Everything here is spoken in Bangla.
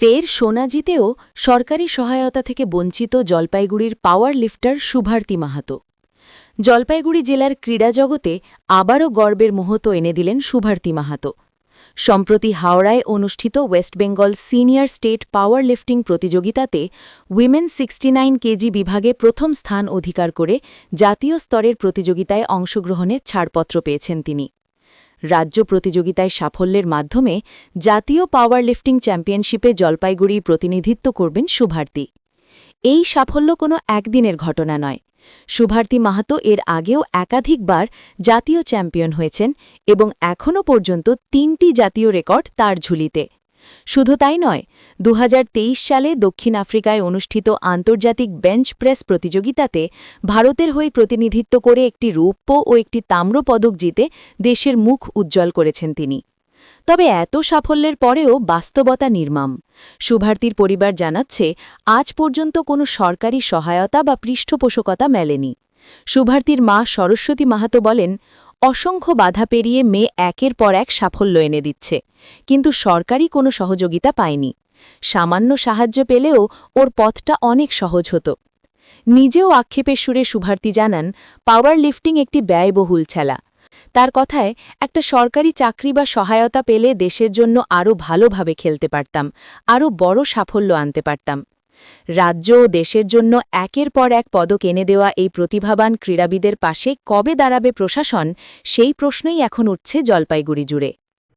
ফের সোনা জিতেও সরকারি সহায়তা থেকে বঞ্চিত জলপাইগুড়ির পাওয়ার লিফটার শুভার্তি মাহাতো। জলপাইগুড়ি জেলার ক্রীড়া জগতে আবারও গর্বের মুহূর্ত এনে দিলেন শুভার্তি মাহাতো। সম্প্রতি হাওড়ায় অনুষ্ঠিত West Bengal senior state power lifting প্রতিযোগিতাতে উইমেন সিক্সটি কেজি বিভাগে প্রথম স্থান অধিকার করে জাতীয় স্তরের প্রতিযোগিতায় অংশগ্রহণে ছাড়পত্র পেয়েছেন তিনি। রাজ্য প্রতিযোগিতায় সাফল্যের মাধ্যমে জাতীয় পাওয়ার লিফটিং চ্যাম্পিয়নশিপে জলপাইগুড়ি প্রতিনিধিত্ব করবেন শুভার্তি এই সাফল্য কোনো একদিনের ঘটনা নয়। শুভার্তি মাহাতো এর আগেও একাধিকবার জাতীয় চ্যাম্পিয়ন হয়েছেন এবং এখনও পর্যন্ত তিনটি জাতীয় রেকর্ড তার ঝুলিতে। শুধু তাই নয় দু সালে দক্ষিণ আফ্রিকায় অনুষ্ঠিত আন্তর্জাতিক বেঞ্চ প্রেস প্রতিযোগিতাতে ভারতের হয়ে প্রতিনিধিত্ব করে একটি রৌপ্য ও একটি তাম্র পদক জিতে দেশের মুখ উজ্জ্বল করেছেন তিনি। তবে এত সাফল্যের পরেও বাস্তবতা নির্মাম। শুভার্তির পরিবার জানাচ্ছে, আজ পর্যন্ত কোনো সরকারি সহায়তা বা পৃষ্ঠপোষকতা মেলেনি। শুভার্তির মা সরস্বতী মাহাতো বলেন অসংখ্য বাধা পেরিয়ে মেয়ে একের পর এক সাফল্য এনে দিচ্ছে। কিন্তু সরকারি কোনো সহযোগিতা পায়নি। সামান্য সাহায্য পেলেও ওর পথটা অনেক সহজ হতো। নিজেও আক্ষেপের সুরে শুভার্তি জানান, পাওয়ার লিফটিং একটি ব্যয়বহুল খেলা তার কথায়, একটা সরকারি চাকরি বা সহায়তা পেলে দেশের জন্য আরও ভালোভাবে খেলতে পারতাম আরও বড় সাফল্য আনতে পারতাম। রাজ্য ও দেশের জন্য একের পর এক পদক এনে দেওয়া এই প্রতিভাবান ক্রীড়াবিদের পাশে কবে দাঁড়াবে প্রশাসন, সেই প্রশ্নই এখন উঠছে জলপাইগুড়ি জুড়ে।